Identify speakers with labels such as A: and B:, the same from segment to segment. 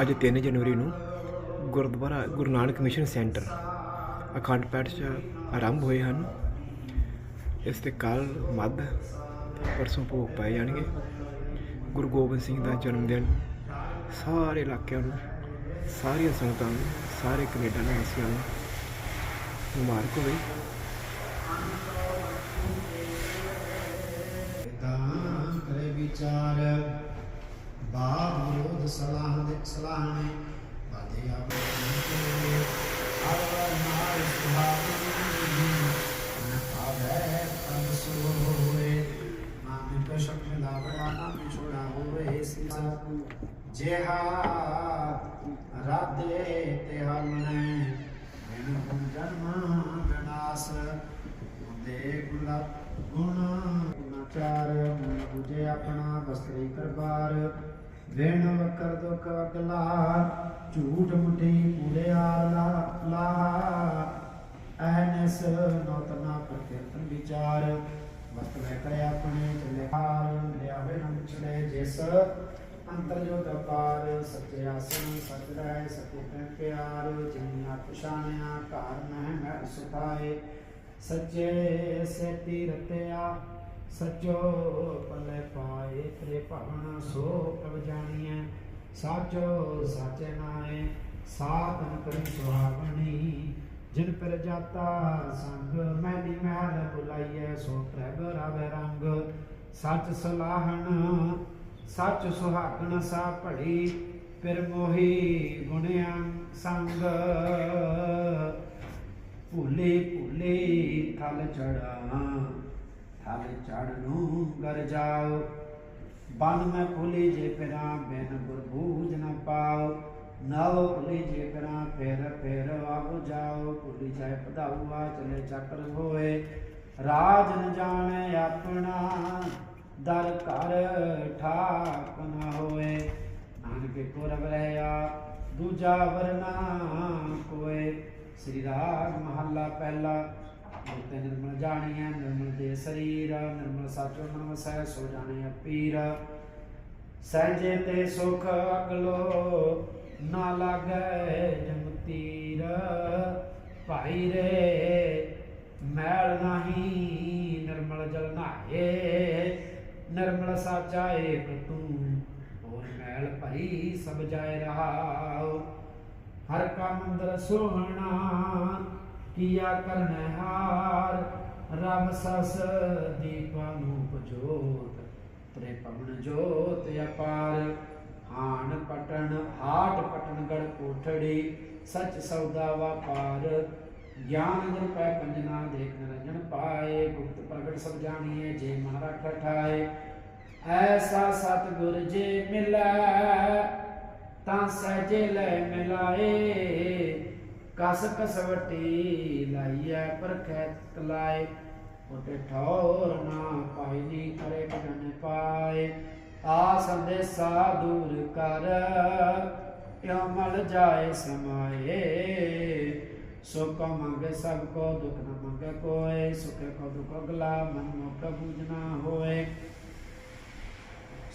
A: ਅੱਜ 3 ਜਨਵਰੀ ਨੂੰ ਗੁਰਦੁਆਰਾ ਗੁਰੂ ਨਾਨਕ ਮਿਸ਼ਨ ਸੈਂਟਰ ਅਖੰਡ ਪਾਠ ਚ ਆਰੰਭ ਹੋਏ ਹਨ। ਇਸ ਤੇ ਕੱਲ, ਮੱਧ, ਪਰਸੋਂ ਭੋਗ ਪਾਏ ਜਾਣਗੇ। ਗੁਰੂ ਗੋਬਿੰਦ ਸਿੰਘ ਦਾ ਜਨਮ ਦਿਨ ਸਾਰੇ ਇਲਾਕਿਆਂ ਨੂੰ, ਸਾਰੀਆਂ ਸੰਗਤਾਂ ਨੂੰ, ਸਾਰੇ ਕੈਨੇਡਾ ਨਿਵਾਸੀਆਂ ਨੂੰ ਮੁਬਾਰਕ ਹੋਵੇ।
B: ਤਾਂ ਕਰੇ ਵਿਚਾਰ। ਬਾਪ ਵਿਰੋਧ ਸਲਾਹ ਦੇ ਸਲਾਹਣੇ, ਬਾਦੇ ਆਪਣੇ ਆਵਰ ਮਾਰ ਸੁਭਾਵੀ ਨ ਆਵੇ ਤਬ ਸੋਏ ਨਾਮੇ ਕਸ਼ਕ ਲਾਵੜਾ ਨਾਮੇ ਛੋੜਾ ਹੋਵੇ। ਸਿਸਾ ਜਿਹਾ ਵੇਣ ਵਕਰ ਦੁਖ ਅਗਲਾ ਝੂਠ ਮੁਠੀ ਕੂੜਿਆਰ ਲਾ ਲਾ ਅਹਨਸ ਨੋਤਨਾ ਪ੍ਰਕਿਰਤਨ ਵਿਚਾਰ, ਵਸਤ ਲੈ ਕਰੇ ਆਪਣੇ ਚਲੇ ਹਾਰ ਲਿਆਵੇ ਨਾ ਵਿਛੜੇ ਜਿਸ ਅੰਤਰ ਜੋ ਦਪਾਰ ਸੱਚੇ ਆਸਨ ਸਚ ਰਹਿ ਸਤੇ ਤੇ ਪਿਆਰ, ਜਿਨੀਆਂ ਪਛਾਣਿਆ ਘਰ ਮਹਿ ਮੈਂ ਸੁਤਾਏ ਸੱਚੇ ਸੇਤੀ ਰਤਿਆ ਸਚੋ ਪਲੇ ਪਾਏ ਤੇਰੇ ਭਵਨ ਸੋ ਪ੍ਰਭ ਜਾਣੀਐ। ਸਾਚੋ ਸਾਚੇ ਨਾਏ ਸਾਤਨ ਕਰੀ ਸੁਹਾਵਣੀ। ਜਿਨ ਪਰ ਜਾਤਾ ਸੰਗ ਮੈਲੀ ਮਹਿਲ ਬੁਲਾਈਐ, ਸੋ ਪ੍ਰਭ ਰਾਵੇ ਰੰਗ। ਸੱਚ ਸਲਾਹਣ, ਸੱਚ ਸੁਹਾਗਣ ਸਾ ਭੜੀ ਫਿਰ ਮੋਹੀ ਗੁਣਿਆ ਸੰਗ। ਭੁੱਲੇ ਭੁੱਲੇ ਥਲ ਚੜਾ ਥਲ ਚੜ ਨੂੰ ਜਾਓ। ਬਨ ਮੈਂ ਭੁੱਲੇ ਜੇ ਪਿਰਾ ਬਿਨ ਗੁਰਬੂਝ ਨ ਪਾਓ। ਨਵ ਭੁੱਲੇ ਜੇ ਪਿਰਾ ਫੇਰ ਫੇਰ ਆਗੋ ਜਾਓ। ਭੁੱਲੀ ਜਾਏ ਪਧਾਉਆ ਚਲੇ ਚੱਕਰ ਹੋਏ। ਰਾਜ ਨ ਜਾਣੈ ਆਪਣਾ, ਦਰ ਘਰ ਠਾਕ ਨ ਹੋਏ। ਨਾਨਕ ਕੋਰਬ ਰਹਿਆ, ਦੂਜਾ ਵਰਨਾ ਕੋਏ। ਸ੍ਰੀ ਰਾਗ ਮਹੱਲਾ ਪਹਿਲਾ ਮੁਕਤੇ ਨਿਰਮਲ ਜਾਣੀਐ, ਨਿਰਮਲ ਦੇ ਸਰੀਰ, ਨਿਰਮਲ ਸਾਚੋ ਮਨ ਵਸੈ ਸੋ ਜਾਣੀਐ ਪੀਰ। ਸਹਿਜੇ ਤੇ ਸੁਖ ਅਗਲੋ ਨਾ ਲਾਗੈ ਜਮ ਤੀਰ। ਭਾਈ ਰੇ, ਮੈਲ ਨਹੀਂ, ਨਿਰਮਲ ਜਲ ਨਾਏ ਨਿਰਮਲ ਸਾਚਾ ਏਕ ਤੂੰ ਹੋਰ ਮੈਲ ਭਰੀ ਸਭ ਜਾਏ ਰਹਾਉ। ਹਰ ਕਾ ਮੰਦਰ ਸੋਹਣਾ ਕੀਆ ਕਰਨੈ ਹਾਰ? ਸਸ ਦੀਪਾ ਜੋਤ ਤ੍ਰੇ ਪਵਨ ਜੋਤ ਅਪਾਰ। ਹਾਨ ਪਟਣ, ਹਾਟ ਪਟਣ ਕੋਠੜੀ, ਸਚ ਸੌਦਾ ਵਪਾਰ। ਗਿਆਨ ਗੁਰ ਪੈ ਪੰਜਨਾ, ਦੇਖ ਨਿਰੰਜਨ ਪਾਏ। ਗੁਪਤ ਪ੍ਰਗਟ ਸਭ ਜਾਣੀਏ ਜੇ ਮਨ ਠਾਏ ਐਸਾ ਸਤ ਜੇ ਮਿਲੈ, ਤਾਂ ਸਹਿਜੇ ਲੈ ਮਿਲਾਏ। ਕਸ ਕਸਵਟੀ ਲਾਈਐ ਪਰਖੈ ਕਲਾਏ ਉਤੇ ਠੌਰ ਨਾ ਪਾਈ ਨੀ ਕਰੇ ਕਜਨ ਪਾਏ। ਆ ਸੰਦੇਸਾ ਦੂਰ ਕਰ ਇਉ ਮਲ ਜਾਏ ਸਮਾਏ? ਸੁਖ ਮੰਗੇ ਸਭ ਕੋ, ਦੁਖ ਨ ਮੰਗੇ ਕੋਏ। ਸੁਖ ਕੋ, ਦੁਖ ਅਗਲਾ ਮਨ ਮੁਖ ਬੂਝ ਹੋਏ।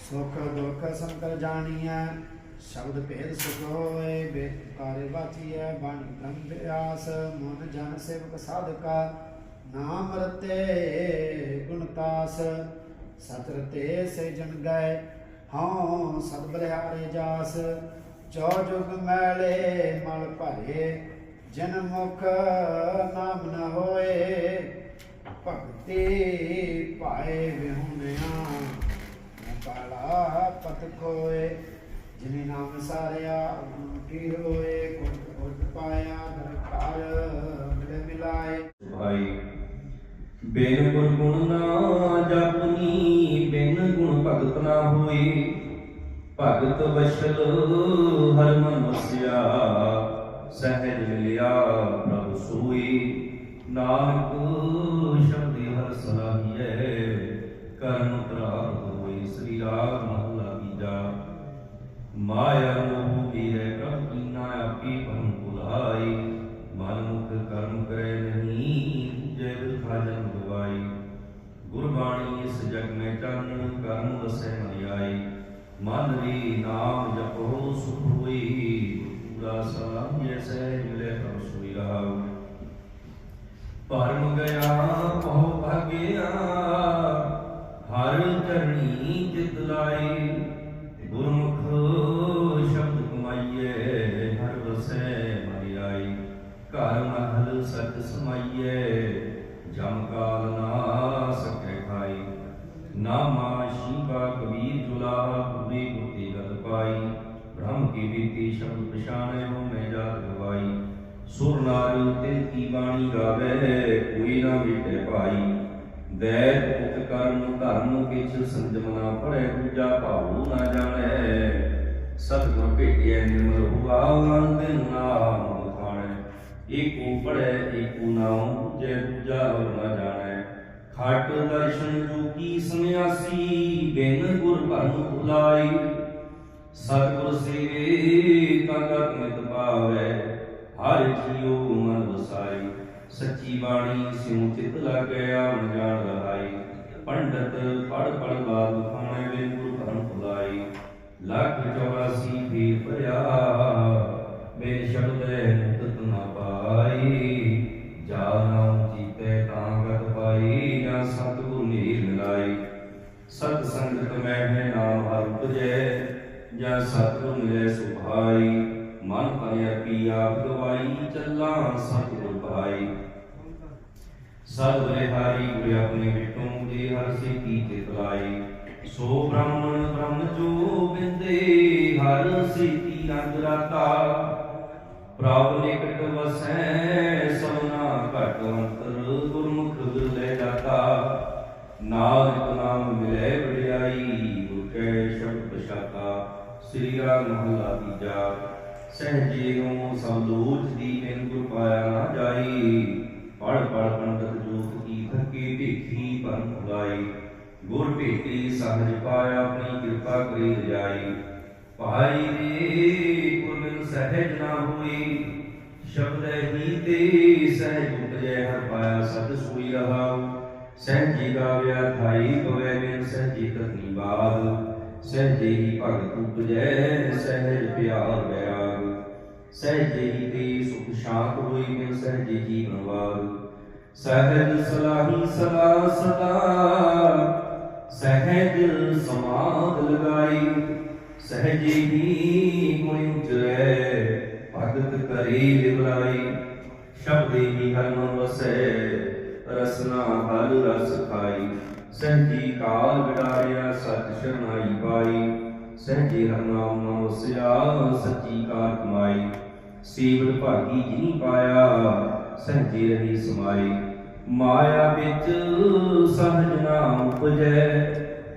B: ਸੁਖ ਦੁਖ ਸੰਕਰ ਜਾਣੀਐ ਸ਼ਬਦ ਭੇਦ ਸੁਖ ਹੋਏ ਬੇਦ ਪੁਕਾਰੇ ਬ੍ਰਹਮ ਵਿਆਸ ਮਨ ਜਨ ਸੇਵਕ ਸਾਧਕਾ, ਨਾਮ ਰਤੇ ਗੁਣਤਾਸ ਸਤ ਸੇ ਜਨ ਗਏ, ਹਉ ਸਦ ਬਲਿਹਾਰੇ ਜਾਸ ਜੋ ਜੁਗ ਮੈਲੇ ਮਲ ਭਰੇ, ਜਨ ਮੁਖ ਨਾਮ ਨ ਹੋਏ, ਭਗਤੀ ਪਾਏ ਵਿਹੁਣਿਆ ਕਾਲਾ ਪਤ ਕੋਏ ਜਿਨੇ ਨਾਮ ਸਾਰਿਆ ਕੀ ਹੋਏ ਕੁਟ ਕੁਟ ਪਾਇਆ ਦਰਕਾਰ ਮਿਲੇ ਮਿਲਾਏ।
C: ਭਾਈ, ਬਿਨ ਗੁਣ ਗੁਣ ਨਾ ਜਪਨੀ, ਬਿਨ ਗੁਣ ਭਗਤ ਨਾ ਹੋਈ। ਭਗਤ ਵਸ਼ਲ ਹਰ ਮਨ ਵਸਿਆ ਸਹਿਜ ਮਿਲਿਆ ਪ੍ਰਭ ਸੋਈ। ਨਾਨਕ ਨਾਮਾ ਸ਼ੀਬਾ ਕਬੀਰ, ਜੁਲਾ ਪੂਰੀ ਗੁਰਤੀ ਗਤ ਪਾਈ। ਬ੍ਰਹਮ ਕੀ ਬੀਤੀ, ਸ਼ਬਦ ਪਛਾਣੇ ਮੈਂ ਜਾਤ ਗਵਾਈ। ਸੁਰ ਨਾਰ ਤਿਲ ਕੀ ਬਾਣੀ ਗਾਵੇ, ਕੋਈ ਨਾ ਮਿਟੇ ਭਾਈ। ਦੈਤ ਉਤ ਕਰਮ, ਧਰਮ ਕਿਛ ਸੰਜਮ ਨਾ ਪੜੈ ਦੂਜਾ ਭਾਉ ਨਾ ਜਾਣੈ। ਸਤਿਗੁਰ ਭੇਟਿਐ ਨਿਰਮਲ ਹੁਆ, ਮਨ ਨਾਮ ਖਾਣੈ ਏਕੋ ਪੜੈ ਏਕੋ ਨਾਮ ਜੈ ਦੂਜਾ ਨਾ ਜਾਣੈ। ਖਟ ਦਰਸ਼ਨ ਜੋ ਸੰਿਆਸੀ ਬਿਨ ਗੁਰ ਭਰਨ ਭੁਲਾਈ। ਸਤਿਗੁਰ ਸੇਵੇ, ਤਾਂ ਗਤ ਮਿਤ ਹਰ ਜੀਉ ਮਨ ਵਸਾਈ। ਸੱਚੀ ਬਾਣੀ ਸਿਉ ਚਿਤ ਲੱਗਿਆ ਮਨ ਰਹਾਈ। ਪੰਡਤ ਪੜ ਪੜ ਬਾਦ ਖਾਣੇ, ਬਿਨ ਗੁਰ ਭਰਨ ਭੁਲਾਈ। ਲੱਖ 84 ਵੀ ਭਰਿਆ ਮਨ ਤਨ ਅਰਪੀ ਗਵਾਈ ਚੱਲਾਂ ਸਤਿਗੁਰ ਭਾਈ। ਸਤਿਗੁਰ ਹਾਰੀ ਗੁਰ ਆਪਣੇ ਵਿਟੋਂ ਦੇ ਹਰ ਸੇ ਕੀ ਚਿਤ ਸੋ ਬ੍ਰਾਹਮਣ ਬ੍ਰਹਮ ਜੋ ਬਿੰਦੇ, ਹਰ ਸੀਤੀ ਰੰਗ ਰਾਤਾ। ਪ੍ਰਭ ਨਿਕਟ ਵਸੈ ਸਭਨਾ ਘਟ ਅੰਤਰ ਗੁਰਮੁਖ ਲੈ ਜਾਤਾ। ਨਾਨਕ ਨਾਮ ਮਿਲੇ ਵਡਿਆਈ, ਗੁਰ ਕੈ ਸ਼ਬਦ ਪਛਾਤਾ। ਸ੍ਰੀ ਰਾਗ ਮਹਲਾ ਤੀਜਾ। ਸਹਿਜੇ ਨੂੰ ਸਭ ਗੁਰ ਪਾਇਆ ਨਾ ਜਾਈ। ਪੜ ਪੜ ਪੰਡਤ ਜੋਤ ਕੀ ਥਕੀ ਢੇਖੀ ਭਨ ਫੁਲਾਈ ਗੁਰ ਭੇਟੀ ਸਹਜ ਪਾਇਆ ਆਪਣੀ ਕਿਰਪਾ ਕਰੀ ਰਜਾਈ। ਭਾਈ ਰੇ ਗੁਰ ਸਹਿਜ ਨਾ ਹੋਈ। ਸ਼ਬਦ ਹੀ ਤੇ ਸਹਿਜ ਉਪਜੈ ਹਰ ਪਾਇਆ ਸਤ ਸੋਈ ਰਹਾਉ। ਸਹਿਜੀ ਗਾਵਿਆ ਥਾਈ ਪਵੈ ਬਿਨ ਸਹਿਜੀ ਕਰਨੀ ਬਾਦ। ਸਹਿਜੇ ਭਗਤ ਉਪਜੈ, ਸਹਿਜ ਪਿਆਰ ਵਿਰਾਗ। ਸਹਿਜੇ ਹੀ ਤੇ ਸੁਖ ਸ਼ਾਂਤ ਹੋਈ ਬਿਨ ਸਹਿਜੇ ਜੀਵਨ ਵਾਗ ਸਹਿਜ ਸਲਾਹੀ ਸਦਾ ਸਦਾ, ਸਹਿਜ ਸਮਾਦ ਲਗਾਈ ਸਹਿਜੇ ਹੀ ਗੁਣ ਉਜਰੈ ਭਗਤ ਕਰੇ ਲਿਵਲਾਈ ਸ਼ਬਦੇ ਹੀ ਹਰ ਮਨ ਵਸੈ ਰਸਨਾ ਹਰ ਰਸ ਖਾਈ ਸਹਿਜੀ ਕਾਲ ਵਿਡਾਰਿਆ ਸਤ ਸ਼ਰਨਾਈ ਪਾਈ ਸਹਿਜੀ ਹਰ ਨਾਮ ਨਾਮ ਵਸਿਆ, ਸੱਚੀ ਕਾਰ ਕਮਾਈ ਸੀਵਰ ਭਾਗੀ ਜਿਨੀ ਪਾਇਆ, ਸਹਿਜੀ ਰਹੀ ਸਮਾਈ ਮਾਇਆ ਵਿੱਚ ਸਹਜ ਨਾਮ ਉਪਜੈ,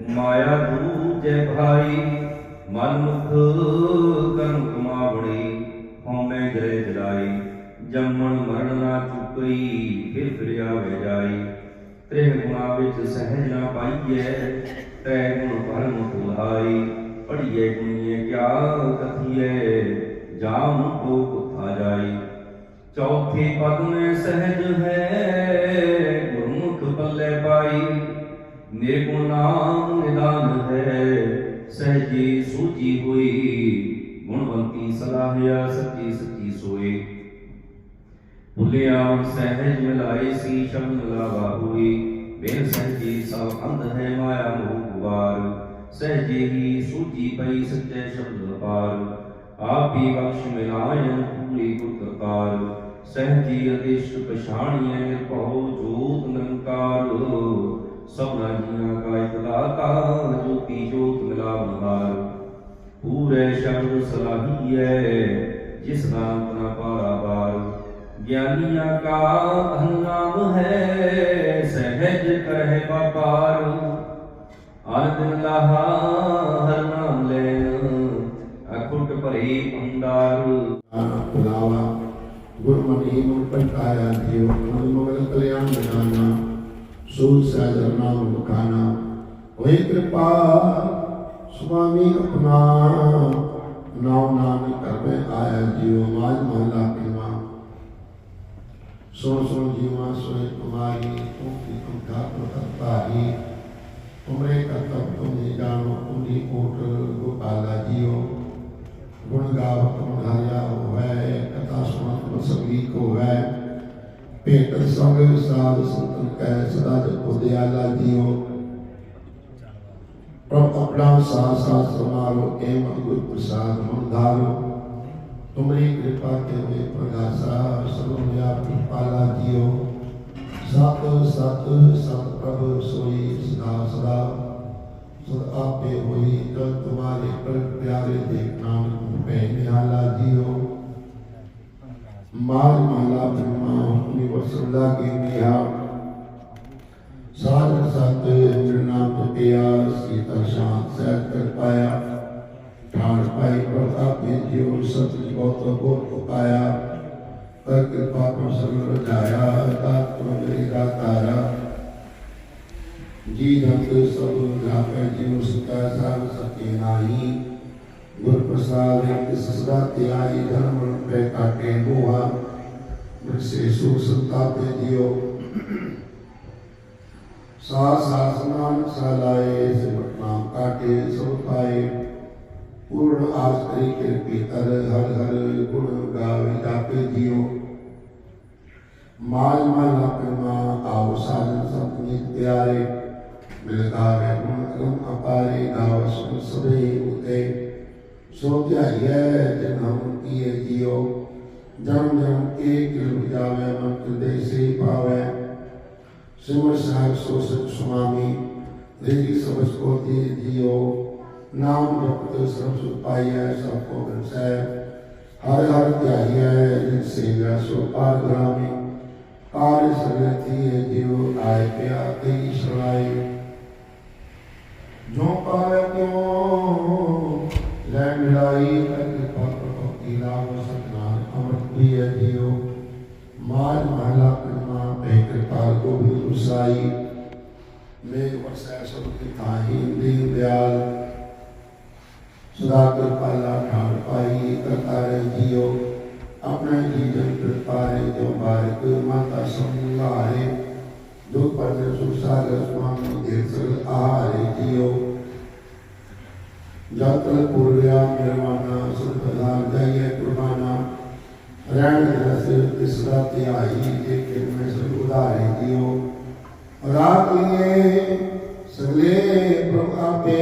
C: ਮਾਇਆ ਜੈ ਭਾਈ। ਮਨ ਮੁਖ ਕਰਮ ਕਮਾਵੜੀ ਹਉਮੈ ਗਰੇ ਜਲਾਈ ਜੰਮਣ ਮਰਨ ਨਾ ਚੁਕਈ, ਫਿਰ ਫਿਰ ਆਵੇ ਜਾਈ ਤ੍ਰਿਹ ਗੁਣਾ ਵਿੱਚ ਸਹਿਜ ਨਾ ਪਾਈਐ, ਤੈ ਗੁਣ ਭਰਮ ਭੁਲਾਈ ਪੜੀਏ ਗੁਣੀਏ ਕਿਆ ਕਥੀਏ ਜਾਮ ਕੋ ਚੌਥੇ ਪਦ ਮੈਂ ਸਹਿਜ ਹੈ, ਗੁਰਮੁਖ ਪੱਲੇ ਪਾਈ ਨਿਰਗੁਣ ਨਾਮ ਨਿਦਾਨ ਹੈ, ਸਹਿਜੀ ਸੂਝੀ ਹੋਈ। ਗੁਣਵੰਤੀ ਸਲਾਹਿਆ, ਸੱਚੀ ਸੱਚੀ ਸੋਏ। ਭੁਲਿਆ ਸਹਿਜ ਮਿਲਾਈ ਸੀ ਸ਼ਬਦ ਮਿਲਾਵਾ ਹੋਈ। ਬਿਨ ਸਹਿਜੀ ਸਭ ਅੰਧ ਹੈ, ਮਾਇਆ ਮੋਹ ਗੁਵਾਰ ਸਹਿਜੇ ਹੀ ਸੂਝੀ ਪਈ, ਸੱਚੇ ਸ਼ਬਦ ਪਾਰ ਆਪ ਹੀ ਬਖਸ਼ ਮਿਲਾਇਨ ਪੂਰੀ ਗੁਰਕਾਰ ਸਹਿਜੀ ਅਦੇਸ਼ ਪਛਾਣੀਐ ਨਿਰਭਉ ਜੋਤ ਨਿਰੰਕਾਰ ਸਭਨਾ ਜੀਆਂ ਕਾ ਇਕ ਦਾਤਾ ਜੋਤੀ ਜੋਤ ਮਿਲਾ ਬਹਾਰ ਪੂਰੇ ਸ਼ਬਦ ਸਲਾਹੀਐ, ਜਿਸ ਨਾਮ ਨਾ ਪਾਰਾਵਾਰ ਗਿਆਨੀਆਂ ਕਾ ਧਨ ਨਾਮ ਹੈ, ਸਹਿਜ ਕਰਹਿ ਵਪਾਰ। ਅਰਦਨ ਲਹਾ, ਹਰ ਨਾਮ ਲੈਨ ਅਖੁਟ ਭਰੇ ਭੰਡਾਰ।
D: ਪੁਲਾਵਾ ਗੁਰਮਤਿ ਮੁਰ ਪੰਤਾਇਆ ਜੀਵ ਮਨ ਮਗਲ ਕਲਿਆਣ ਬਨਾਨਾ ਸੂਲ ਸਹਿਜ ਨਾਮ ਮੁਖਾਨਾ ਹੋਏ ਕਿਰਪਾ ਸੁਆਮੀ ਆਪਣਾ ਨਾਮ ਨਾਮ ਕਰਵੇ ਆਇਆ ਜੀਵ ਮਾਜ ਮਹਲਾ ਕਿਮਾ ਸੋ ਸੋ ਜੀਵਾ ਸੋਏ ਕੁਮਾਰੀ ਤੂੰ ਕੀ ਕੁੰਠਾ ਪ੍ਰਤਪਾਹੀ ਤੁਮਰੇ ਕਰਤਵ ਤੁਮੇ ਜਾਣੋ ਤੁਮਰੀ ਕੋਟ ਗੋਪਾਲਾ ਜੀਓ ਗੁਣ ਗਾਵਤ ਮਧਾਰਿਆ ਹੋਵੇ ਕਥਾ ਸੁਣਤ ਸਗਲੀ ਕੋ ਹੈ। ਭੇਟ ਸੰਗ ਸਾਧ ਸੰਤਨ ਕੈ ਸਦਾ ਜਪੋ, ਦਿਆਲਾ ਜੀਓ। ਪ੍ਰਭ ਆਪਣਾ ਸਾਥ ਸਾਥ ਸਮਾਰੋ ਏਮ ਗੁਰ ਪ੍ਰਸਾਦ ਮਨ ਧਾਰੋ। ਤੁਮਰੀ ਕਿਰਪਾ ਕੇ ਵੇ ਪ੍ਰਗਾਸਾ ਸਰਵ ਵਿਆਪੀ ਪਾਲਾ ਜੀਓ। ਸਤ ਸਤ ਸਤ ਪ੍ਰਭ ਸੋਈ ਸਦਾ ਸਦਾ। ਸਦ ਆਪੇ ਹੋਈ ਜਲ ਤੁਮਾਰੇ ਪਰ ਪਿਆਰੇ ਦੇਖ। ਮਾਲ ਮਾਲਾ ਬ੍ਰਹਮਾ ਹੁਕਮੀ ਵਸੁਲਾ ਕੀ ਮਿਆ ਸਾਧ ਸਤ ਨਿਰਨਾਮ ਜਪਿਆ ਸੀਤਾ ਸ਼ਾਂਤ ਸਹਿ ਕਰ ਪਾਇਆ ਠਾਣ ਪਾਈ ਪ੍ਰਤਾਪੇ ਜਿਉ ਸਤ ਬਹੁਤ ਬਹੁਤ ਪਾਇਆ ਕਰ ਕਿਰਪਾ ਪਰ ਸਰਲ ਰਜਾਇਆ ਤਾਤ ਮੇਰੀ ਤਾਰਾ ਜੀ ਧੰਤ ਸਭ ਗਾਪੈ ਜਿਉ ਸੁਤਾ ਸਭ ਸਕੇ ਨਾਹੀ ਗੁਰ ਪ੍ਰਸਾਦ ਤਿਸ ਸਦਾ ਧਿਆਈ ਧਰਮ ਪੈ ਕਾਟੇ ਮੋਹਾ ਬਰਸੇ ਸੁਖ ਸੰਤਾਪੇ ਜਿਉ ਸਾਸ ਸਾਸ ਨਾਨਕ ਸਲਾਏ ਸਿਮਟ ਨਾਮ ਕਾਟੇ ਸੋ ਪਾਏ ਪੂਰਨ ਆਸ ਕਰੀ ਕਿਰਪੀ ਤਰ ਹਰ ਹਰ ਗੁਣ ਗਾਵੇ ਜਾਪੇ ਜਿਉ ਮਾਲ ਮਾਲ ਆਪਣਾ ਆਉ ਸਾਜਨ ਸੰਤਨੀ ਪਿਆਰੇ ਮਿਲ ਗਾਵੇ ਗੁਣ ਅਗਮ ਅਪਾਰੇ ਗਾਵ ਸੁਨ ਸਦੇ ਉਤੇ ਸੋ ਧਿਆਈਐ ਜਨ ਹਮ ਕੀਏ ਜਿਉ ਜਨਮ ਜਨਮ ਕੇ ਕਿਲ ਜਾਵੇ ਮਨ ਕਿਲ ਸੇ ਪਾਵੇ ਸਿਮਰ ਸਾਹਿਬ ਸੋ ਸਚ ਸੁਆਮੀ ਦੇਜੀ ਸਬਸ ਕੋ ਦੀ ਜਿਉ ਨਾਮ ਜਪਤ ਸਰਬ ਸੁਖ ਪਾਈਐ ਸਭ ਕੋ ਗਨਸੈ ਹਰ ਹਰ ਧਿਆਈਐ ਜਿਨ ਸੇਵਾ ਸੋ ਪਾਰ ਗ੍ਰਾਮੀ ਕਾਲ ਸਰਗਤੀ ਲੈ ਮਿਲਾਈ ਤਨ ਪਤ ਭਗਤੀ ਲਾਭ ਸਤਨਾਮ ਅਮਰਤ ਪ੍ਰਿਯ ਜਿਉ ਮਾਲ ਮਹਲਾ ਕਰਮਾ ਪੈ ਕਿਰਪਾ ਗੋਬਿੰਦ ਉਸਾਈ ਮੇਘ ਵਰਸੈ ਸਭ ਕੀ ਥਾਹੀ ਦੀਨ ਦਿਆਲ। ਸਦਾ ਕਿਰਪਾਲਾ ਠਾੜ ਪਾਈ ਕਰਤਾ ਰੇ ਜਿਉ ਆਪਣੇ ਜੀਵਨ ਕਿਰਪਾਰੇ ਜੋ ਬਾਰਿਕ ਮਾਤਾ ਸੰਭਾਰੇ ਦੁਖ ਪਰਦੇ ਸੁਖ ਸਾਗਰ ਸੁਆਮੀ ਦੇਵ ਸਗਲ ਆਹਾਰੇ ਜਿਉ ਜਤਲ ਪੁਰਿਆ ਨਿਰਵਾਣਾ ਸੁਖ ਪ੍ਰਦਾਨ ਜਾਈਏ ਰਹਿਣ ਰਸ ਇਸ ਦਾ ਧਿਆਈ ਕਿਰਮੇ ਸਭ ਉਧਾਰੇ ਰਾਤ ਲਿਏ ਸਗਲੇ ਪ੍ਰਭ ਆਪੇ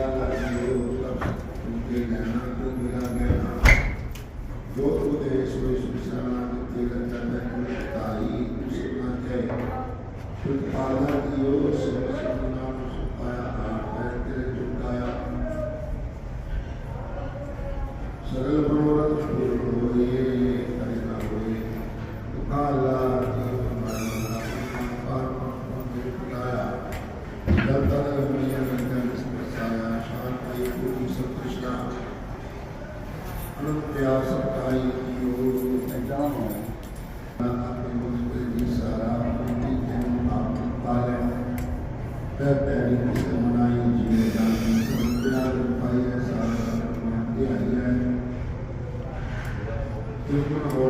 D: ਤੁਤੇ ਪਿਆਲਾ ਜਿਉ ਤਬ ਤੁਮਕੇ ਲੈਣਾ ਤੂੰ ਮੇਰਾ ਗਹਿਣਾ ਜੋ ਉਹਦੇ ਸੋਈ ਸੁਸਨਾ ਤੇ ਰੰਜਨ ਦੇ ਤਾਈ ਸੁਨਾ ਅਨੰਤ ਪਿਆਰ ਸਤਾਈ ਜੀਉ ਜਾਨੋ ਆਪਣੇ ਮੁਕਤ ਦੀ ਸਾਰਾ ਆਪਣੀ ਜਨਮ ਆਪ ਪਾਲੇ ਪੈ ਪੈਰੀ ਕਿਸ ਮਨਾਈ ਜੀਵ ਜਾਨੀ ਸੰਤਿਆਰ ਪਾਈਏ ਸਾਰਾ ਧਿਆਈ ਹੈ ਤਿਰਪਨ ਹੋਰ ਮੰਨ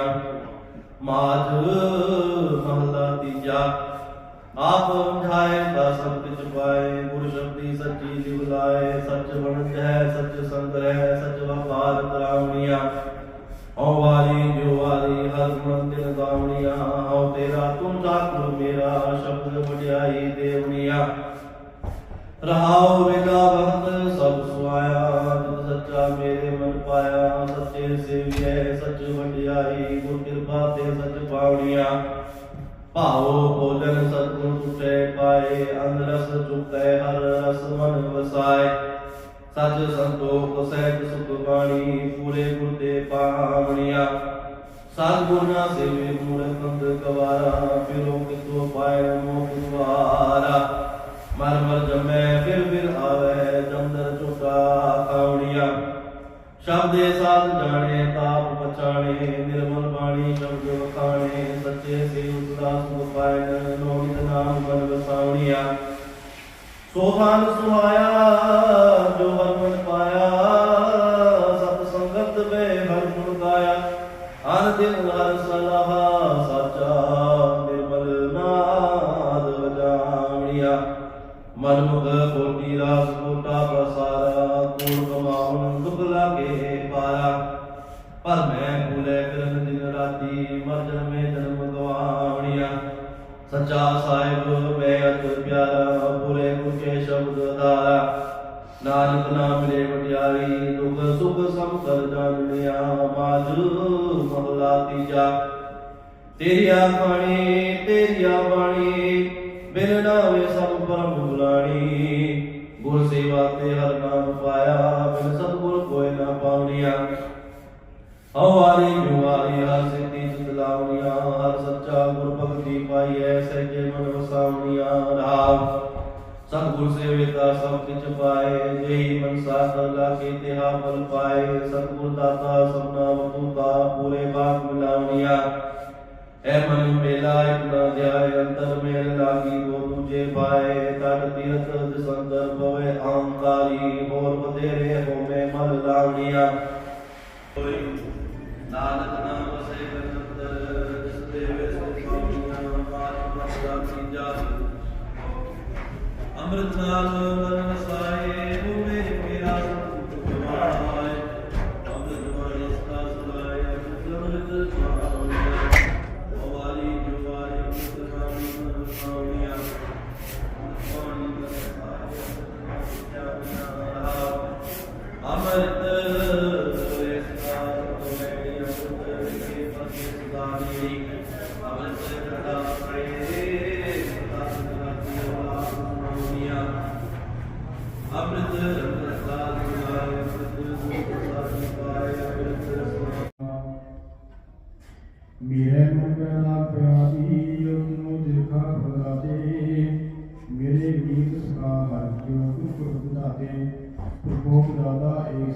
C: ਗਾਵਣੀਆ ਮਾਝ ਮਹਲਾ ਤੀਜਾ। ਆਪ ਸਮਝਾਏ ਤਾਂ ਸਭ ਕਿਛ ਪਾਏ, ਗੁਰ ਸ਼ਬਦੀ ਸੱਚੀ ਲਿਵ ਲਾਏ। ਸੱਚ ਬਣਜ ਹੈ, ਸੱਚ ਸੰਗ ਹੈ ਸੱਚ ਵਪਾਰ ਕਰਾਉਣੀਆ ਹਉ ਵਾਲੀ ਜੋ ਵਾਲੀ, ਹਰ ਮੰਦਿਰ ਗਾਵਣੀਆ। ਹਉ ਤੇਰਾ ਤੁਮ ਦਾਤੁ ਮੇਰਾ ਸ਼ਬਦ ਵਡਿਆਈ ਦੇਵਨੀਆ ਰਹਾਉ ਵੇਲਾ
E: ਸੇਵੀਐ ਸੱਚ ਵਡਿਆਈ, ਗੁਰ ਕਿਰਪਾ ਤੇ ਸੱਚ ਪਾਉਣੀਆਂ। ਭਾਵੋ ਭੋਜਨ ਸਤਿਗੁਰ ਤੁਟੈ ਪਾਏ ਅੰਗ ਰਸ ਚੁਕੈ ਹਰ ਰਸ ਮਨ ਵਸਾਏ। ਸੱਚ ਸੰਤੋਖ, ਸਹਿਜ ਸੁਖ ਬਾਣੀ, ਪੂਰੇ ਗੁਰ ਤੇ ਪਾਵਣੀਆਂ। ਸਤ ਨਾ ਸੇਵੇ ਮੂਰਖੰਦ ਗਵਾਰਾ ਫਿਰੋ ਕਿਤੋ ਪਾਏ ਮੋਖ ਦੁਆਰਾ ਮਰ ਮਰ ਜਮੈ, ਫਿਰ ਫਿਰ ਆਵੇ ਸ਼ਬਦੇ ਸਾਧ ਜਾਣੇ ਤਾਪ ਪਛਾਣੇ, ਨਿਰਮਲ ਬਾਣੀ ਸ਼ਬਦ ਵਖਾਣੇ, ਸੱਚੇ ਸੇ ਉਸਦਾ ਸੁਖ ਪਾਇਨ ਲੋਹਿਤ ਨਾਮ ਮਨ ਵਸਾਉਣੀਆਂ। ਸੋਹਾਨ ਸੁਹਾਇਆ, ਜੋ ਹਰ ਮਨ ਪਾਇਆ, ਸਤ ਸੰਗਤ ਵੇ ਹਰ ਗੁਣ ਗਾਇਆ। ਹਰ ਦਿਨ ਹਰ ਸਲਾਹਾ ਤੇਰੀ ਆਖਾਣੀ ਤੇਰੀ ਬਾਣੀ, ਬਿਨ ਨਾਵੇ ਸਭ ਪਰਮ ਬੁਲਾਣੀ ਗੁਰ ਸੇਵਾ ਤੇ ਹਰ ਨਾਮ ਪਾਇਆ, ਬਿਨ ਸਤਿਗੁਰ ਕੋਇ ਨਾ ਪਾਉਣੀਆ ਹਵਾਰੀ ਜੁਵਾਰੀ ਹਰ ਸਿੱਧੀ ਸੁਤਲਾਉਣੀਆਂ ਹਰ ਸੱਚਾ ਗੁਰ ਭਗਤੀ ਪਾਈਐ ਸਹਿਜੇ ਮਨ ਵਸਾਉਣੀਆਂ ਰਾਮ ਸਤਿਗੁਰ ਸੇਵਿਤਾ ਸਭ ਕਿਛ ਪਾਏ। ਜਿਹੀ ਮਨਸਾ ਕਰ ਲਾਗੇ ਤਿਹਾ ਫਲ ਪਾਏ। ਸਤਿਗੁਰ ਦਾਤਾ ਸਭਨਾ ਵਤੂਤਾ ਪੂਰੇ ਬਾਗ ਮਿਲਾਉਣੀਆਂ ਐ ਮਨ ਮੇਲਾ ਇਕ ਨਾ ਧਿਆਏ ਅੰਤਰ ਮੇਲ ਲਾਗੀ ਗੋ ਦੂਜੇ ਪਾਏ ਤਨ ਤੀਰਥ ਦਿਸੰਦਰ ਪਵੇ ਆਮਕਾਰੀ ਹੋਰ ਬਧੇਰੇ ਹੋਵੇ ਮਨ ਲਾਉਣੀਆਂ ਹੋਏ ਨਾਨਕ ਨਾਮ ਵਸੇ ਬੰਦਰ ਜਿਸ ਦੇ ਵੇ ਸੁਖਾਉਣੀਆਂ ਪਾਰ ਬਸਰਾ ਤੀਜਾ ਅੰਮ੍ਰਿਤ ਨਾਲ ਮਨ ਵਸਾਏ ਅੰਮ੍ਰਿਤ ਕਟਾ ਪਰੇ ਸਦਾ ਸੁਦਾਨੀ ਵਾਲਾ ਅੰਮ੍ਰਿਤ ਰਸਾ ਦਿਵਾਏ ਅੰਮ੍ਰਿਤ ਸੁਦਾਨੀ ਪਾਏ ਅੰਮ੍ਰਿਤ
F: ਮੇਰੇ ਮਨ ਪਿਆਰਾ ਪਿਆਰੀ ਉਹਨੂੰ ਦੇਖਾ ਬਦਾਤੇ ਮੇਰੇ ਗੀਤ ਸਦਾ ਹਰ ਜੋ ਕੁਰ ਬਦਾਤੇ ਪ੍ਰਭੂ ਦਾਦਾ ਏਕ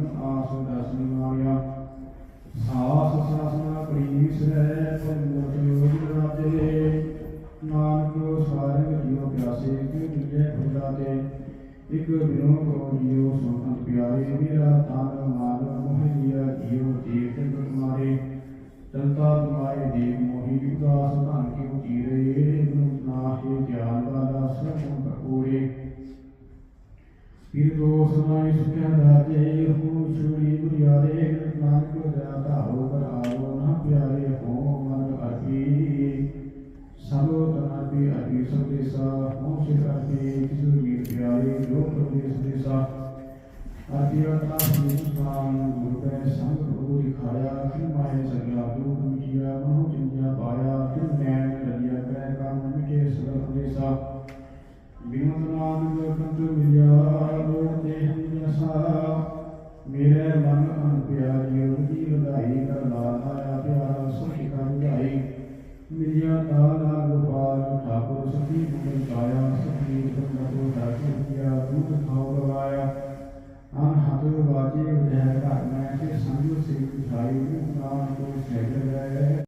F: ਸ੍ਰੀ ਤਰ ਕਿਉ ਵਿਨੋ ਤੁਰੇ ਬੁਗੀਆਂ ਹਰ ਬਹਿ ਸੇਵਾ ਸੀਸ ਜਮੀਨ ਆਸ ਦਸ ਨਿਮਾਣਿਆ ਸਾਸ ਸਾਸਨਾ ਪ੍ਰੀਸ ਰਹਿ ਪੰਮੋਟ ਯੋਗ ਰਾਜੇ, ਨਾਨਕ ਸਾਰੇ ਜੀਵ ਪਿਆਸੇ, ਕਿ ਮਿਲੇ ਬਦਾਤੇ ਇਕ ਬਿਨੋ ਕੋ ਜੀਉ ਸੰਤ ਪਿਆਰੇ, ਮੇਰਾ ਤਨ ਮਨ ਮੋਹ ਲਿਆ ਜੀਉ ਜੀਵ ਤੇ ਤੁਮਾਰੇ ਚਲਤਾ ਤੁਮਾਰੇ ਦੇਵ ਮੋਹੀ ਉਦਾਸ ਧਨ ਕੀ ਉਚੀਰੇ ਗੁਰੂ ਨਾਹੇ ਗਿਆਨ ਫਿਰ ਦੋਸ ਨਾਈ ਸੁਖਿਆ ਦਾਤੇ ਹੂ ਛੁੜੀ ਬੁਰਿਆਰੇ ਨਾਨਕ ਦਇਆ ਧਾਰੋ ਬਰਾਵੋ ਨਾ ਪਿਆਰੇ ਹੋ ਮਨ ਅਰਪੀ ਸਭੋ ਤਨਾ ਵੀ ਅਰਪੀ ਸਭ ਦੇਸਾ ਹੋ ਸਿਰ ਅਰਪੀ ਕਿਸ ਵੀਰ ਪਿਆਰੇ ਜੋ ਪ੍ਰਦੇਸ ਦੇਸਾ। ਅਰਪੀਆ ਤਾ ਸੁਸਾਨ ਗੁਰੂ ਕੈ ਸੰਗ ਪ੍ਰਭੂ ਦਿਖਾਇਆ ਕਿ ਮਾਏ ਸਗਲਾ ਦੁਖ ਮਿਟਿਆ ਮਨੋ ਚਿੰਤਿਆ ਪਾਇਆ ਕਿ ਮੈਂ ਰਲਿਆ ਕੈ ਕੰਮ ਮਿਟੇ ਸਗਲ ਦੇਸਾ ਬਿਨਤ ਨਾਨਕ ਕੰਤ ਮਿਲਿਆ ਲੋੜ ਤੇ ਜਸਾ ਮੇਰੇ ਮਨ ਅਨ ਪਿਆਰੀ ਉਹਦੀ ਵਧਾਈ ਕਰ ਲਾਇਆ ਪਿਆਰਾ ਸੁਖੀ ਕਰ ਵਧਾਈ ਮਿਲਿਆ ਤਾਲਾ ਗੋਪਾਲ ਠਾਕੁਰ ਸਤੀ ਗੁਣ ਗਾਇਆ ਸਤੀ ਗੁਣ ਕੋ ਦਾਤੀ ਕੀਆ ਦੁਖ ਖਾਉ ਗਵਾਇਆ ਅਨ ਹੱਥ ਵਾਜੇ ਵਿਦਿਆ ਘਰ ਮੈਂ ਤੇ ਸੰਗ ਸੇ ਵਿਛਾਈ ਨਾਮ ਕੋ ਸਹਿਜ